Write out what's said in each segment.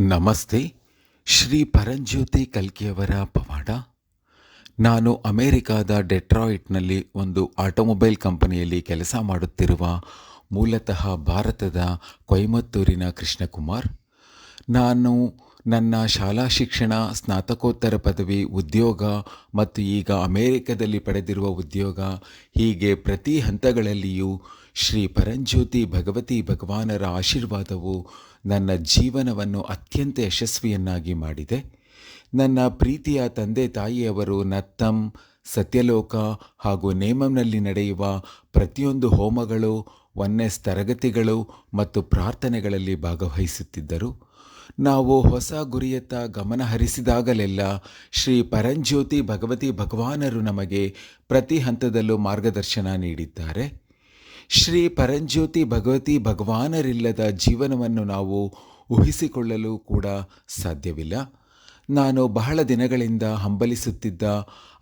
ನಮಸ್ತೆ, ಶ್ರೀ ಪರಂಜ್ಯೋತಿ ಕಲ್ಕಿಯವರ ಪವಾಡ. ನಾನು ಅಮೇರಿಕಾದ ಡೆಟ್ರಾಯಿಟ್ನಲ್ಲಿ ಒಂದು ಆಟೋಮೊಬೈಲ್ ಕಂಪನಿಯಲ್ಲಿ ಕೆಲಸ ಮಾಡುತ್ತಿರುವ ಮೂಲತಃ ಭಾರತದ ಕೊಯಮತ್ತೂರಿನ ಕೃಷ್ಣಕುಮಾರ್. ನಾನು ನನ್ನ ಶಾಲಾ ಶಿಕ್ಷಣ, ಸ್ನಾತಕೋತ್ತರ ಪದವಿ, ಉದ್ಯೋಗ ಮತ್ತು ಈಗ ಅಮೇರಿಕದಲ್ಲಿ ಪಡೆದಿರುವ ಉದ್ಯೋಗ, ಹೀಗೆ ಪ್ರತಿ ಹಂತಗಳಲ್ಲಿಯೂ ಶ್ರೀ ಪರಂಜ್ಯೋತಿ ಭಗವತಿ ಭಗವಾನರ ಆಶೀರ್ವಾದವು ನನ್ನ ಜೀವನವನ್ನು ಅತ್ಯಂತ ಯಶಸ್ವಿಯನ್ನಾಗಿ ಮಾಡಿದೆ. ನನ್ನ ಪ್ರೀತಿಯ ತಂದೆ ತಾಯಿಯವರು ನತ್ತಂ ಸತ್ಯಲೋಕ ಹಾಗೂ ನೇಮಂನಲ್ಲಿ ನಡೆಯುವ ಪ್ರತಿಯೊಂದು ಹೋಮಗಳು ಒನ್ನೆಸ್ ತರಗತಿಗಳು ಮತ್ತು ಪ್ರಾರ್ಥನೆಗಳಲ್ಲಿ ಭಾಗವಹಿಸುತ್ತಿದ್ದರು. ನಾವು ಹೊಸ ಗುರಿಯತ್ತ ಗಮನ ಹರಿಸಿದಾಗಲೆಲ್ಲ ಶ್ರೀ ಪರಂಜ್ಯೋತಿ ಭಗವತಿ ಭಗವಾನರು ನಮಗೆ ಪ್ರತಿ ಹಂತದಲ್ಲೂ ಮಾರ್ಗದರ್ಶನ ನೀಡಿದ್ದಾರೆ. ಶ್ರೀ ಪರಂಜ್ಯೋತಿ ಭಗವತಿ ಭಗವಾನರಿಲ್ಲದ ಜೀವನವನ್ನು ನಾವು ಊಹಿಸಿಕೊಳ್ಳಲು ಕೂಡ ಸಾಧ್ಯವಿಲ್ಲ. ನಾನು ಬಹಳ ದಿನಗಳಿಂದ ಹಂಬಲಿಸುತ್ತಿದ್ದ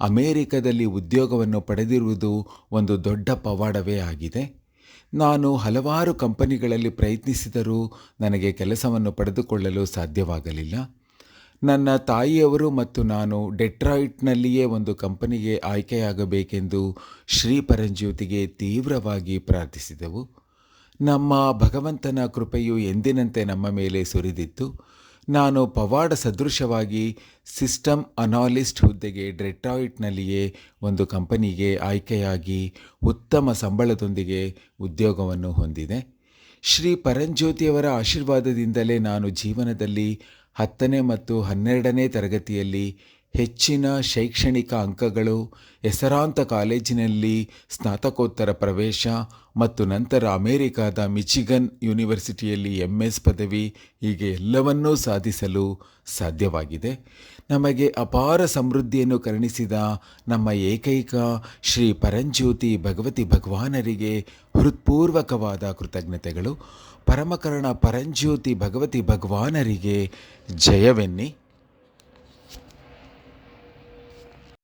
ಅಮೇರಿಕದಲ್ಲಿ ಉದ್ಯೋಗವನ್ನು ಪಡೆದಿರುವುದು ಒಂದು ದೊಡ್ಡ ಪವಾಡವೇ ಆಗಿದೆ. ನಾನು ಹಲವಾರು ಕಂಪನಿಗಳಲ್ಲಿ ಪ್ರಯತ್ನಿಸಿದರೂ ನನಗೆ ಕೆಲಸವನ್ನು ಪಡೆದುಕೊಳ್ಳಲು ಸಾಧ್ಯವಾಗಲಿಲ್ಲ. ನನ್ನ ತಾಯಿಯವರು ಮತ್ತು ನಾನು ಡೆಟ್ರಾಯಿಟ್ನಲ್ಲಿಯೇ ಒಂದು ಕಂಪನಿಗೆ ಆಯ್ಕೆಯಾಗಬೇಕೆಂದು ಶ್ರೀ ಪರಂಜ್ಯೋತಿಗೆ ತೀವ್ರವಾಗಿ ಪ್ರಾರ್ಥಿಸಿದೆವು. ನಮ್ಮ ಭಗವಂತನ ಕೃಪೆಯು ಎಂದಿನಂತೆ ನಮ್ಮ ಮೇಲೆ ಸುರಿದಿತ್ತು. ನಾನು ಪವಾಡ ಸದೃಶವಾಗಿ ಸಿಸ್ಟಮ್ ಅನಾಲಿಸ್ಟ್ ಹುದ್ದೆಗೆ ಡೆಟ್ರಾಯಿಟ್ನಲ್ಲಿಯೇ ಒಂದು ಕಂಪನಿಗೆ ಆಯ್ಕೆಯಾಗಿ ಉತ್ತಮ ಸಂಬಳದೊಂದಿಗೆ ಉದ್ಯೋಗವನ್ನು ಹೊಂದಿದೆ. ಶ್ರೀ ಪರಂಜ್ಯೋತಿಯವರ ಆಶೀರ್ವಾದದಿಂದಲೇ ನಾನು ಜೀವನದಲ್ಲಿ ಹತ್ತನೇ ಮತ್ತು ಹನ್ನೆರಡನೇ ತರಗತಿಯಲ್ಲಿ ಹೆಚ್ಚಿನ ಶೈಕ್ಷಣಿಕ ಅಂಕಗಳು, ಹೆಸರಾಂತ ಕಾಲೇಜಿನಲ್ಲಿ ಸ್ನಾತಕೋತ್ತರ ಪ್ರವೇಶ ಮತ್ತು ನಂತರ ಅಮೇರಿಕಾದ ಮಿಚಿಗನ್ ಯೂನಿವರ್ಸಿಟಿಯಲ್ಲಿ ಎಂ ಎಸ್ ಪದವಿ ಹೀಗೆ ಎಲ್ಲವನ್ನೂ ಸಾಧಿಸಲು ಸಾಧ್ಯವಾಗಿದೆ. ನಮಗೆ ಅಪಾರ ಸಮೃದ್ಧಿಯನ್ನು ಕರುಣಿಸಿದ ನಮ್ಮ ಏಕೈಕ ಶ್ರೀ ಪರಂಜ್ಯೋತಿ ಭಗವತಿ ಭಗವಾನರಿಗೆ ಹೃತ್ಪೂರ್ವಕವಾದ ಕೃತಜ್ಞತೆಗಳು. ಪರಮಕರಣ ಪರಂಜ್ಯೋತಿ ಭಗವತಿ ಭಗವಾನರಿಗೆ ಜಯವೆನ್ನಿ.